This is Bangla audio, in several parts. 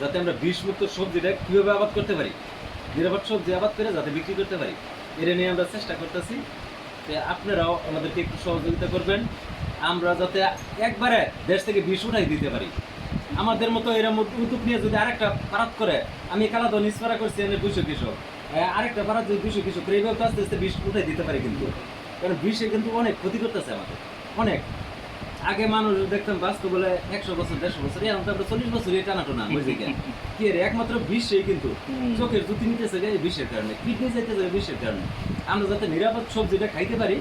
যাতে আমরা বিষমুক্ত সবজিটা কীভাবে আবাদ করতে পারি, নিরাপদ সবজি আবাদ করে যাতে বিক্রি করতে পারি, এটা নিয়ে আমরা চেষ্টা করতেছি। তো আপনারাও আমাদেরকে একটু সহযোগিতা করবেন। আমরা যাতে একবারে দেশ থেকে বিষ উঠাই দিতে পারি। আমাদের মতো এরম উদ্যোগ নিয়ে যদি আরেকটা পারাত করে, আমি কালাদন ইসপারা করছি, এনে দুইশো কৃষক। আরেকটা পারাত যদি দুইশো কৃষক এইভাবে আস্তে আস্তে বিষ উঠাই দিতে পারি কিন্তু। কারণ বিষে কিন্তু অনেক ক্ষতি করতেছে আমাদের। অনেক। আগে মানুষ দেখতাম বাস্তব বলে একশো বছর দেড়শো বছর এখন তো আমরা চল্লিশ বছর এটা টানাটো না বুঝলি কেন? কি রে একমাত্র বিষই কিন্তু। চোখের জুতি নিতেছে গে এই বিষের কারণে কিডনি যাইতেছে এই বিষের কারণে। আমরা যাতে নিরাপদ সবজিটা খাইতে পারি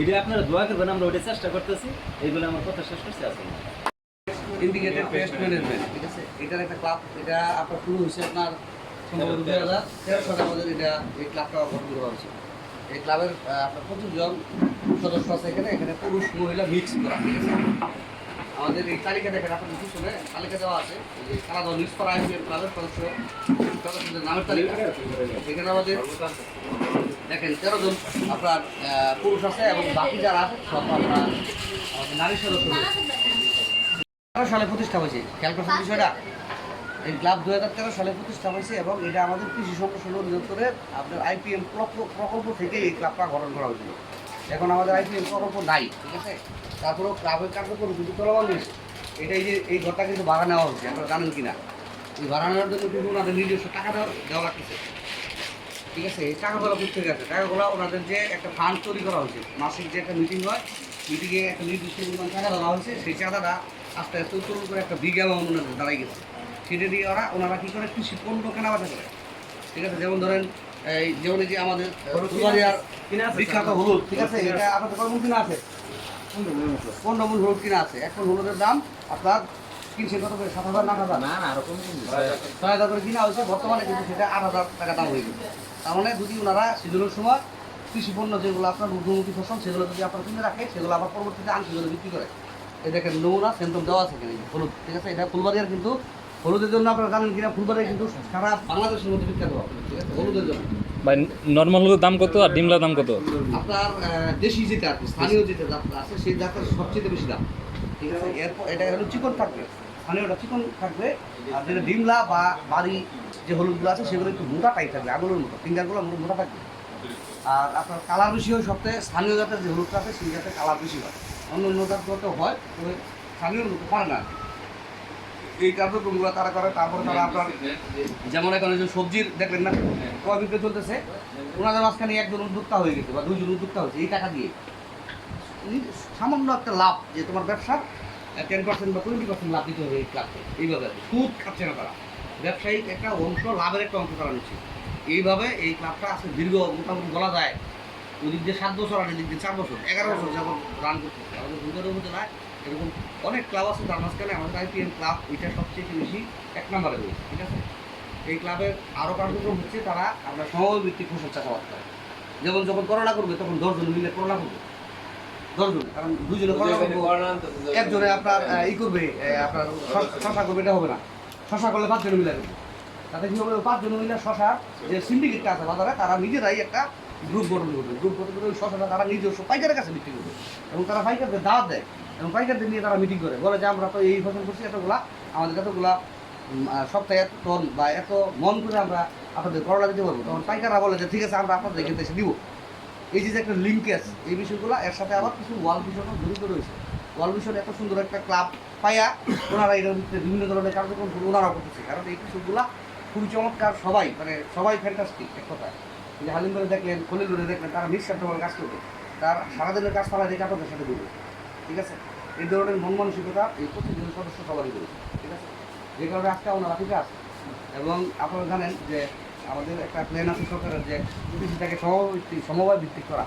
এটা আপনারা দোয়া করবেন আমরা ওটা চেষ্টা করতেছি। এইগুলো আমার কথা শেষ করছি আসলে ইন্ডিকেটেড পেস্ট ম্যানেজমেন্ট ঠিক আছে? এটার একটা ক্লাব এটা আপনার শুরু হয়েছে আপনার সম্ভবত দুই হাজার তেরো সালে আমাদের এটা এই ক্লাবটা গঠন করা হয়েছে এই ক্লাবের আপনার পঁচিশ জন সদস্য এখানে এখানে পুরুষ, মহিলা মিক্স করা আমাদের এই তালিকা দেখেন তালিকা দেওয়া আছে যে মিক্স করা ক্লাবের সদস্য সদস্যদের নামের তালিকা। এখানে আমাদের দেখেন, তেরো জন আপনার পুরুষ আছে এবং বাকি যারা আছে, সব আপনার আমাদের নারী সদস্য। তেরো সালে প্রতিষ্ঠা হয়েছে, খেয়াল করছেন বিষয়টা? এই ক্লাব দু হাজার তেরো সালে প্রতিষ্ঠা হয়েছে এবং এটা আমাদের কৃষি সম্প্রসারণ অধিদপ্তরের আপনার আইপিএম প্রকল্প থেকে এই ক্লাবটা গঠন করা হয়েছিল। এখন আমাদের আইপিএম প্রকল্প নাই, ঠিক আছে? তারপরেও ক্লাবের কার্যক্রম কিন্তু চলমান রয়েছে এটা এই যে, এই ঘরটা কিন্তু ভাড়া নেওয়া হচ্ছে, আপনারা জানেন কি না? এই ভাড়া নেওয়ার জন্য কিন্তু ওনাদের নিজস্ব টাকা দেওয়া লাগতেছে। ঠিক আছে? এই টাকাগুলো আছে টাকাগুলো ওনাদের যে একটা ফান্ড তৈরি করা হয়েছে, মাসিক যে একটা মিটিং হয় মিটিংয়ে একটা নির্দিষ্ট পরিমাণ টাকা দেওয়া হয়েছে, সেই চাঁদাটা আস্তে আস্তে উত্তোলন করে একটা বিঘা অ্যামাউন্ট ওনাদের দাঁড়াই গেছে। সেটা দিয়ে ওরা, ওনারা কী করে? কৃষি পণ্য কেনাবেচা করে। ঠিক আছে? যেমন ধরেন এই যেমন যে আমাদের কিনা বিখ্যাত হলুদ। ঠিক আছে এটা আপনাদের মূল কিনা আছে? পনেরো মূল হলুদ কিনা আছে। এখন হলুদের দাম আপনার কিনছে কত করে? সাত হাজার হাজার? না না আরও ছয় হাজার। করে কিনা হয়েছে বর্তমানে কিন্তু সেটা আট হাজার টাকা দাম হয়ে গেছে। তার মানে যদি ওনারা সিজনের সময় কৃষি পণ্য যেগুলো আপনার ঊর্ধ্বমুখী ফসল সেগুলো যদি আপনার কিনে রাখে সেগুলো আবার পরবর্তীতে আংশিক বিক্রি করে। এই দেখেন নমুনা সেন্টম দেওয়া আছে হলুদ। ঠিক আছে এটা ফুলবাড়িয়ার কিন্তু হলুদের জন্য আপনারা জানেন কিনা ফুলবাড়িয়া কিন্তু সারা বাংলাদেশের মধ্যে বিখ্যাত ঠিক আছে? হলুদের জন্য। ভাই নর্মাল হলুদের দাম কত আর ডিমলার দাম কত? আপনার দেশি যেটা কি, স্থানীয় যেটা জাতটা আছে সেই জাতটার সবচেয়ে বেশি দাম ঠিক আছে? এরপর এটা হলো চিকন থাকবে। স্থানীয়টা চিকন থাকবে আর যেটা ডিমলা বা বাড়ি যে হলুদগুলো আছে সেগুলো একটু মোটা টাইপ থাকবে আগুনের মতো ফিঙ্গারগুলো মোটা থাকবে। আর আপনার কালার বেশি হয় সবথেকে স্থানীয় জাতের যে হলুদটা আছে সেই জাতের কালার বেশি হয়। অন্য অন্য জাতগুলোতে হয় তবে স্থানীয় লোক পারে না। এই কার্যক্রমগুলো তারা করে তারপরে তারা আপনার যেমন এখানে যে সবজির দেখলেন না? বিক্রয় চলতেছে। ওনাদের মাঝখানে একজন উদ্যোক্তা হয়ে গেছে বা দুইজন উদ্যোক্তা হয়েছে এই টাকা দিয়ে। সামান্য একটা লাভ যে তোমার ব্যবসার টেন পার্সেন্ট বা টোয়েন্টি পার্সেন্ট লাভ দিতে হবে এই ক্লাবকে। এইভাবে সুদ খাচ্ছে না তারা। ব্যবসায়িক একটা অংশ লাভের একটা অংশ তারা নিচ্ছে। এইভাবে এই ক্লাবটা আছে দীর্ঘ মোটামুটি বলা যায় ওদিক দিয়ে সাত বছর আর এদিক দিয়ে চার বছর এগারো বছর যাবত রান করতেছে। আমাদের উপজেলায় এরকম অনেক ক্লাব আছে তার মাঝখানে আমাদের আইপিএল ক্লাব এটা সবচেয়ে বেশি এক নম্বরে রয়েছে ঠিক আছে? এই ক্লাবের আরও কার্যক্রম হচ্ছে তারা আমরা সময় ভিত্তিক ফসল চাষাবাদ করে। যেমন যখন করোনা করবে তখন দশজন মিলে করোনা করবে। দশজন কারণ দুজনে করোনা করবে। একজনে আপনার ই করবে আপনার শশা করবে এটা হবে না। শশা করলে পাঁচজনে মিলে করবে। তাতে কি হবে পাঁচজন মিলে শশা যে সিন্ডিকেটটা আছে বাজারে তারা নিজেরাই একটা গ্রুপ গঠন করবে। গ্রুপ গঠন করে ওই শশাটা তারা নিজস্ব পাইকারের কাছে বিক্রি করবে। এবং তারা পাইকারদের দাওয়াত দেয়। এবং পাইকারদের নিয়ে তারা মিটিং করে। বলে যে, আমরা তো এই ফসল করছি, এতগুলা। আমাদের এতগুলা সপ্তাহে এত টন বা এত মন করে আমরা আপনাদের করোনা দিতে পারব। তখন পাইকাররা বলে যে, ঠিক আছে, আমরা আপনাদের এখান থেকে দিব। এই যে যে একটা লিঙ্কেজ এই বিষয়গুলো, এর সাথে আবার কিছু ওয়াল ভিশনও জড়িত রয়েছে। ওয়াল ভিশন এত সুন্দর একটা ক্লাব পাইয়া ওনারা ভিতরে বিভিন্ন ধরনের কার্যক্রম ওনারা করতেছে। কারণ এই কিছুগুলা খুবই চমৎকার, সবাই মানে সবাই ফ্যান্টাস্টিক এক কথা এই যে হালিম দেখলেন খলিল দেখলেন, তারা নিঃস্বার্থভাবে কাজ করবে। তার সারাদিনের কাজ তারা রেখে আপনাদের সাথে করবে। ঠিক আছে? এই ধরনের মন মানসিকতা এই প্রতিদিন সদস্য সবারই রয়েছে, ঠিক আছে? যে কারণে আজকে ওনারা ঠিক আছে? এবং আপনারা জানেন যে আমাদের একটা প্ল্যান আছে সরকারের যে কৃষিটাকে সমভিত্তিক সমবায় ভিত্তিক করা।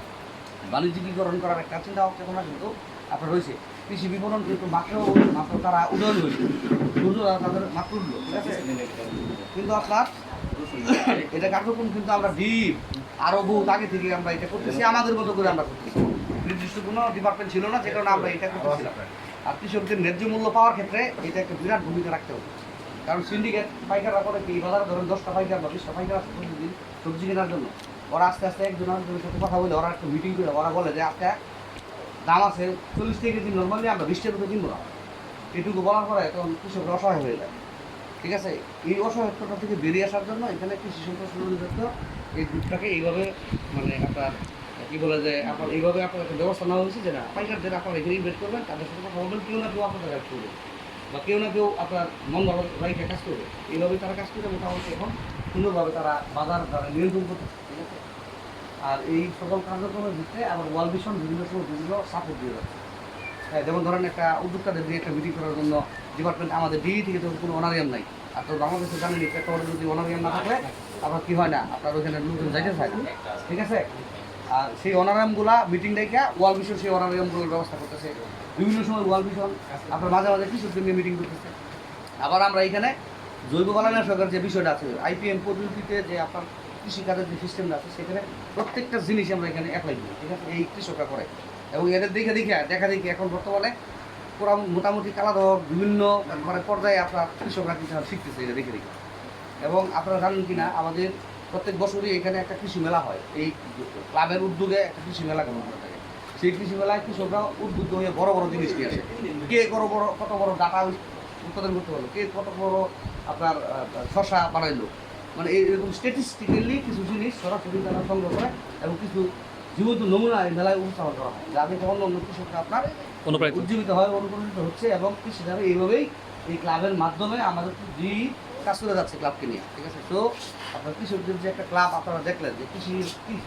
বাণিজ্যিকীকরণ করার একটা চিন্তা চেতনা কিন্তু আপনার রয়েছে কৃষি বিপণন কিন্তু মাত্র মাত্র তারা উদয়ন হয়েছে। তাদের মাত্র ঠিক আছে? কিন্তু আপনার এটা কার্যক্রম কিন্তু আমরা ডিপ আরও বহুত আগে থেকে আমরা এটা করতেছি, আমাদের মতো করে আমরা করতেছি। নির্দিষ্ট কোনো ডিপার্টমেন্ট ছিল না, যে কারণে আমরা এটা করতেছিলাম। আর কৃষকদের ন্যায্য মূল্য পাওয়ার ক্ষেত্রে এটা একটা বিরাট ভূমিকা রাখতে হবে। কারণ সিন্ডিকেট পাইকাররা করে কি বাজারে ধরেন দশটা পাইকার বা বিশটা পাইকার আছে প্রতিদিন সবজি কেনার জন্য। ওরা আস্তে আস্তে একজন আরেকজনের সাথে কথা বলে, ওরা একটা মিটিং করে, ওরা বলে যে আজকে দাম আছে চল্লিশ থেকে কেজি নর্মালি আমরা বিশ টাকা কিনবো না। এটুকু বলার পরে তখন কৃষকরা অসহায় হয়ে যায়। ঠিক আছে? এই অসহায়ত্বটা থেকে বেরিয়ে আসার জন্য এখানে কৃষি সম্প্রসারণ অধিদপ্তর এই গ্রুপটাকে এইভাবে মানে আপনার কি বলে যে আপনার, এইভাবে আপনার একটা ব্যবস্থা নেওয়া হয়েছে যে না পাইকার যারা আপনারা এখানে ইনভেস্ট করবেন, তাদের সাথে কথা বলবেন, কেউ না কেউ আপনাদের কাজ করবে। বা কেউ না কেউ আপনার মন ভালো রাইখে কাজ করবে। এইভাবে তারা কাজ করে মোটামুটি এখন সুন্দরভাবে তারা বাজার তারা নিয়ন্ত্রণ করতে ঠিক আছে? আর এই সকল কার্যক্রমের ভিতরে আবার ওয়ার্ল্ড ভিশন বিভিন্ন সময় বিভিন্ন সাপোর্ট দিয়ে যাচ্ছে। হ্যাঁ যেমন ধরেন একটা উদ্যোক্তাদের দিয়ে একটা মিটিং করার জন্য ডিপার্টমেন্ট আমাদের ডিই থেকে তো কোনো অনারিয়াম নাই। আর তো বাংলাদেশে জানেন পেট্রোলের যদি অনারিয়াম না থাকলে আবার কি হয় না, আপনার ওইখানে লোকজন যাইতে থাকে, ঠিক আছে? আর সেই অনারিয়ামগুলা মিটিং ডেকে ওয়ার্ল্ড ভিশন সেই অনারিয়ামগুলোর ব্যবস্থা করতেছে। বিভিন্ন সময় ওয়ার্ল্ড ভিশন আপনার মাঝে মাঝে কৃষকদের নিয়ে মিটিং করতেছে। আবার আমরা এখানে জৈব বালানাশকের যে বিষয়টা আছে আইপিএম পদ্ধতিতে যে আপনার কৃষিকাজের যে সিস্টেমটা আছে, সেখানে প্রত্যেকটা জিনিস আমরা এখানে অ্যাপ্লাই করি। ঠিক আছে? এই কৃষকরা করে। এবং এদের দেখে দেখে, দেখা দেখি এখন বর্তমানে পুরা মোটামুটি কালাধর বিভিন্ন মানে পর্যায়ে আপনার কৃষকরা কিন্তু শিখতেছে এটা দেখে দেখে। এবং আপনারা জানেন কি না আমাদের প্রত্যেক বছরই এখানে একটা কৃষি মেলা হয়। এই ক্লাবের উদ্যোগে একটা কৃষি মেলা করা হয়ে থাকে। সেই কৃষি মেলায় কৃষকরা উদ্বুদ্ধ হয়ে বড় বড় জিনিস নিয়ে আসে কে বড় বড় কত বড় ডাটা উৎপাদন করতে পারল? কে কত বড় আপনার শশা বানাইলো? মানে এই- এরকম স্ট্যাটিস্টিক্যালি কিছু জিনিস সরাসরি তারা সংগ্রহ করে এবং কিছু জীবন্ত নমুনা এই মেলায় উপস্থাপন করা হয়। যাতে অন্য অন্য কৃষকরা আপনার উজ্জীবিত হয় অনুপ্রাণিত হচ্ছে এবং কৃষিকারা এইভাবেই এই ক্লাবের মাধ্যমে আমাদের যে কাজ করে যাচ্ছে ক্লাবকে নিয়ে, ঠিক আছে? তো আপনার কৃষকদের যে একটা ক্লাব আপনারা দেখলেন যে কৃষি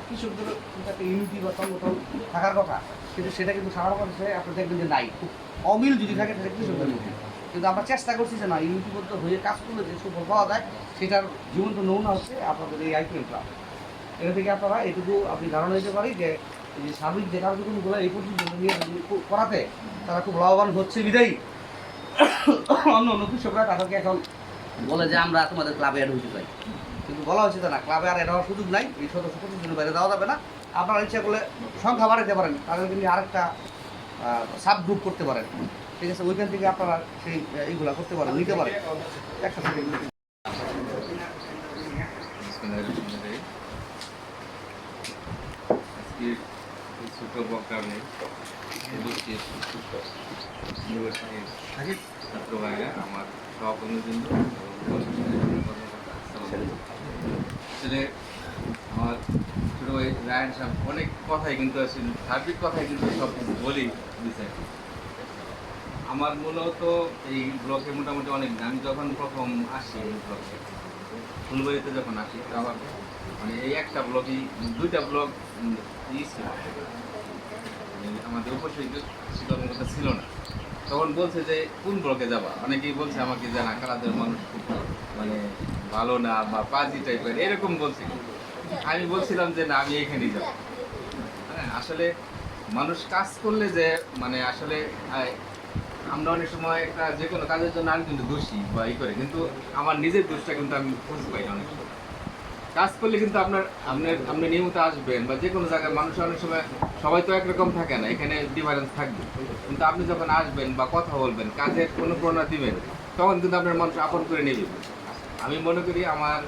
কৃষকদের কিন্তু একটা ইউনিটি বা সংগঠন থাকার কথা, কিন্তু সেটা কিন্তু সারা বাংলাদেশে আপনি দেখবেন যে নাই। খুব অমিল যদি থাকে, সেটা কৃষকদের মধ্যে। কিন্তু আমরা চেষ্টা করছি যে না ইউনিটিবদ্ধ হয়ে কাজ করলে যে সুফল পাওয়া যায়, সেটার জীবন্ত নমুনা হচ্ছে আপনাদের এই আইপিএল ক্লাব এখান থেকে আপনারা এটুকু আপনি ধারণা দিতে পারি যে যে সার্বিক যে কার্যক্রমগুলো এই পর্যন্ত নিয়ে করাতে তারা খুব লাভবান হচ্ছে বিদায়ী। অন্য অন্য কৃষকরা তাদেরকে এখন বলে যে আমরা তোমাদের ক্লাবে অ্যাড হইতে চাই কিন্তু বলা হচ্ছে যে না ক্লাবে আর অ্যাড হওয়ার সুযোগ নাই এই সদস্য প্রতিদিনের বাইরে দেওয়া যাবে না আপনারা ইচ্ছা করলে সংখ্যা বাড়াতে পারেন তাদেরকে নিয়ে আরেকটা সাব গ্রুপ করতে পারেন ঠিক আছে ওইখান থেকে আপনারা সেই এইগুলা করতে পারেন নিতে পারেন একসাথে ছোট উপস্থিত ইউনিভার্সিটির ছাত্র ভাইরা আমার সহকর্মীবৃন্দ আসলে আমার ছোট ভাই রায়ন সাহেব অনেক কথাই কিন্তু আছে সার্বিক কথাই কিন্তু সব বলি দিছে। আমার মূলত এই ব্লকে মোটামুটি অনেক। আমি যখন প্রথম আসি এই ব্লকে ফুলবাড়িতে যখন আসি তখন মানে এই একটা ব্লকই দুইটা ব্লক উম, ই ছিল মানে আমাদের উপশিক্ষক শিক্ষকতা ছিল না। তখন বলছে যে, কোন ব্লকে যাবা? অনেকেই বলছে আমাকে যে, না কালাদের মানুষ খুব মানে ভালো না বা পাজি টাইপের, এরকম বলছিল আমি বলছিলাম যে, না, আমি এইখানেই যাব। হ্যাঁ আসলে মানুষ কাজ করলে যে মানে আসলে আমরা অনেক সময় একটা যে কোনো কাজের জন্য আমি কিন্তু দোষী বা ই করে, কিন্তু আমার নিজের দোষটা কিন্তু আমি খুঁজে পাই না অনেক সময়। কাজ করলে কিন্তু আপনার আপনার, আপনি নিয়মিত আসবেন বা যে কোনো জায়গায় মানুষ অনেক সময় সবাই তো একরকম থাকে না, এখানে ডিফারেন্স থাকবে। কিন্তু আপনি যখন আসবেন বা কথা বলবেন, কাজের অনুপ্রেরণা দিবেন, তখন কিন্তু আপনার মানুষ আপন করে নেবে। আমি মনে করি আমার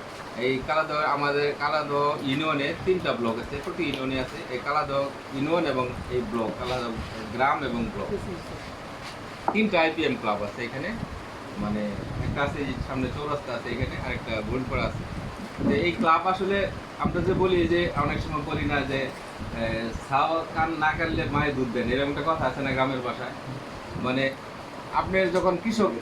এই কালাদ আমাদের কালাদ ইউনিয়নে তিনটা ব্লক আছে, প্রতি ইউনিয়নে আছে, এই কালাদ ইউনিয়ন এবং এই ব্লক কালাদ গ্রাম এবং ব্লক। তিনটা আইপিএম ক্লাব আছে এখানে মানে একটা আছে সামনে চৌরাস্তা আছে এখানে, আরেকটা গোলপাড়া আছে। তো এই ক্লাব আসলে আমরা যে বলি যে অনেক সময় বলি না যে ছাও কান না কাটলে মায়ের দুধ দেন, এরকম একটা কথা আছে না গ্রামের ভাষায়? মানে আপনার যখন কৃষক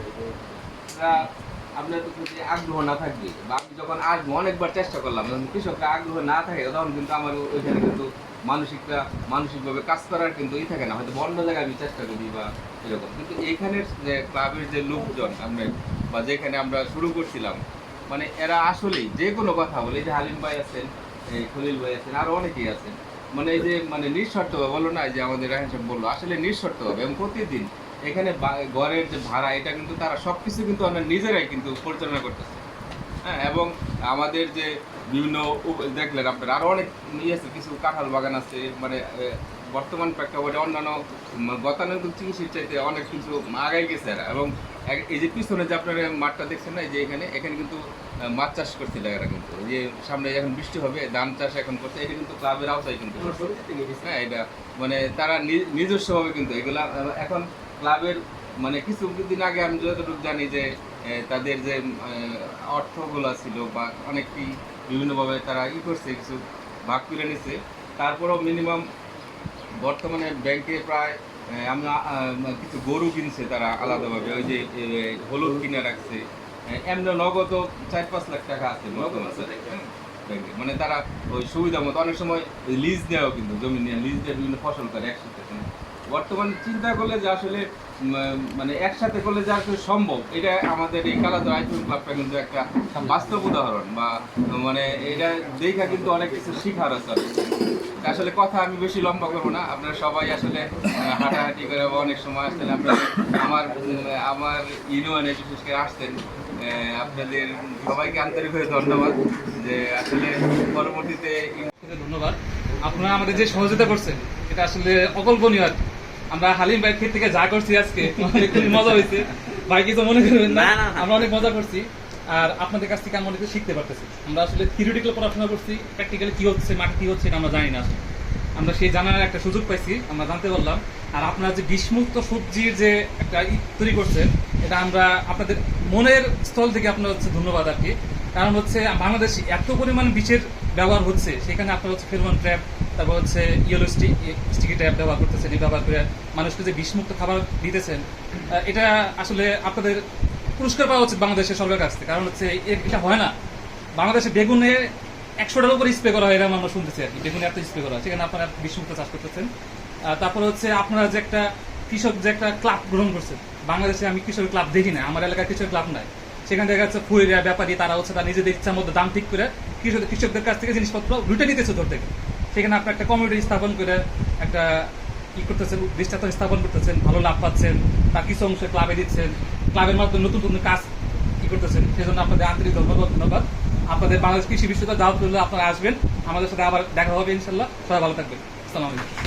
আপনার যদি আগ্রহ না থাকবে বা আমি যখন আসব, অনেকবার চেষ্টা করলাম, যখন কৃষকরা আগ্রহ না থাকে, তখন কিন্তু আমার ওইখানে কিন্তু মানসিকটা, মানসিকভাবে কাজ করার কিন্তু ই থাকে না, হয়তো অন্য জায়গায় আমি চেষ্টা করি বা এরকম। কিন্তু এইখানের যে ক্লাবের যে লোকজন, আপনার, বা যেখানে আমরা শুরু করছিলাম মানে এরা আসলেই যে কোনো কথা বলে যে হালিম ভাই আছেন খলিল ভাই আছেন আরও অনেকেই আছেন। মানে এই যে মানে নিঃশর্তভাবে বলল না যে আমাদের রাহেন সাহেব বলল, আসলে নিঃশর্তভাবে এবং প্রতিদিন এখানে ঘরের যে ভাড়া, এটা কিন্তু তারা সব কিছু কিন্তু আমরা নিজেরাই কিন্তু পরিচালনা করতেছে। হ্যাঁ এবং আমাদের যে বিভিন্ন দেখলেন আপনার আরও অনেক ইয়ে আছে, কিছু কাঁঠাল বাগান আছে মানে বর্তমান প্রেক্ষাপটে অন্যান্য গতানুগতিক চিকিৎসার চাইতে অনেক কিছু আগাই গেছে এবং এই যে পিছনে যে আপনার মাঠটা দেখছেন না এই যে এখানে এখানে কিন্তু মাছ চাষ করছিল এরা কিন্তু। এই যে সামনে যখন বৃষ্টি হবে ধান চাষ এখন করছে এটা কিন্তু ক্লাবের আওতায় কিন্তু হ্যাঁ এটা মানে তারা নিজস্বভাবে কিন্তু এগুলা এখন ক্লাবের মানে কিছু দিন আগে আমি যতটুকু জানি যে তাদের যে অর্থগুলো ছিল বা অনেকটি বিভিন্নভাবে তারা ই করছে কিছু ভাগ করে নিছে। তারপরেও মিনিমাম বর্তমানে ব্যাংকে প্রায় আমরা কিছু গরু কিনছে তারা আলাদাভাবে ওই যে হলুদ কিনে রাখছে এমনি নগদ চার পাঁচ লাখ টাকা আছে হ্যাঁ, ব্যাংকে মানে তারা ওই সুবিধা মতো অনেক সময় লিজ দেওয়াও কিন্তু জমি নিয়ে লিজ দেওয়া বিভিন্ন ফসল করে একসাথে হ্যাঁ। বর্তমানে চিন্তা করলে যে আসলে মানে একসাথে করলে যে আসলে সম্ভব এটা আমাদের এই কালাদর আইপিএল ক্লাবটা কিন্তু একটা বাস্তব উদাহরণ বা মানে এটা দেখা কিন্তু অনেক কিছু শিখার আছে। আসলে কথা আমি বেশি লম্বা করব না। আপনারা সবাই আসলে হাঁটাহাঁটি করে অনেক সময় আসছেন আপনারা আমার আমার ইউনিয়নে বিশেষ করে আসছেন আহ, আপনাদের সবাইকে আন্তরিকভাবে ধন্যবাদ যে আসলে পরবর্তীতে ধন্যবাদ। আপনারা আমাদের যে সহযোগিতা করছেন এটা আসলে অকল্পনীয় আর আমরা হালিম ক্ষেত থেকে যা করছি আজকে খুবই মজা হয়েছে। ভাই কিছু মনে করবেন না। আমরা অনেক মজা করছি। আর আপনাদের কাছ থেকে আমরা অনেক শিখতে পারতেছি। আমরা আসলে থিওরিটিক্যাল পড়াশোনা করছি প্র্যাকটিক্যালি কি হচ্ছে, মাঠে কি হচ্ছে, এটা আমরা জানি না আসলে। আমরা সেই জানার একটা সুযোগ পাইছি, আমরা জানতে পারলাম। আর আপনারা যে বিষমুক্ত সবজির যে একটা তৈরি করছেন এটা আমরা আপনাদের মনের স্থল থেকে আপনার হচ্ছে ধন্যবাদ আর কি। কারণ হচ্ছে বাংলাদেশে এত পরিমাণ বিষের ব্যবহার হচ্ছে, সেখানে আপনার হচ্ছে ফেরোমন ট্র্যাপ তারপর হচ্ছে ইয়েলো স্টিক স্টিকি ট্র্যাপ ব্যবহার করতেছেন, এই ব্যবহার করে মানুষকে যে বিষমুক্ত খাবার দিতেছেন এটা আসলে আপনাদের পুরস্কার পাওয়া উচিত বাংলাদেশের সরকারের কাছ থেকে। কারণ হচ্ছে এটা হয় না। বাংলাদেশে বেগুনে একশোটার উপর স্প্রে করা হয় এরকম আমরা শুনতেছি আর কি। বেগুনে এত স্প্রে করা হয়। সেখানে আপনারা বিষমুক্ত চাষ করতেছেন। তারপরে হচ্ছে, আপনারা যে একটা কৃষক যে একটা ক্লাব গ্রহণ করছেন। বাংলাদেশে আমি কৃষকের ক্লাব দেখি না, আমার এলাকায় কৃষক ক্লাব নাই। সেখান থেকে হচ্ছে ফুয়েরিয়া, ব্যাপারী, তারা হচ্ছে তার নিজেদের ইচ্ছার মধ্যে দাম ঠিক করে কৃষক কৃষকদের কাছ থেকে জিনিসপত্র লুটে নিতেছে ধর থেকে সেখানে আপনার একটা কমিউনিটি স্থাপন করে একটা কি করতেছেন দৃষ্টান্ত স্থাপন করতেছেন, ভালো লাভ পাচ্ছেন, তার কিছু অংশ ক্লাবে দিচ্ছেন। ক্লাবের মাধ্যমে নতুন নতুন কাজ কি করতেছেন? সেই জন্য আপনাদের আন্তরিক ধন্যবাদ ধন্যবাদ। আপনাদের বাংলাদেশ কৃষি বিশ্ববিদ্যালয় দাওয়াত আপনারা আসবেন। আমাদের সাথে আবার দেখা হবে ইনশাল্লাহ। সবাই ভালো থাকবেন। আসসালামু আলাইকুম।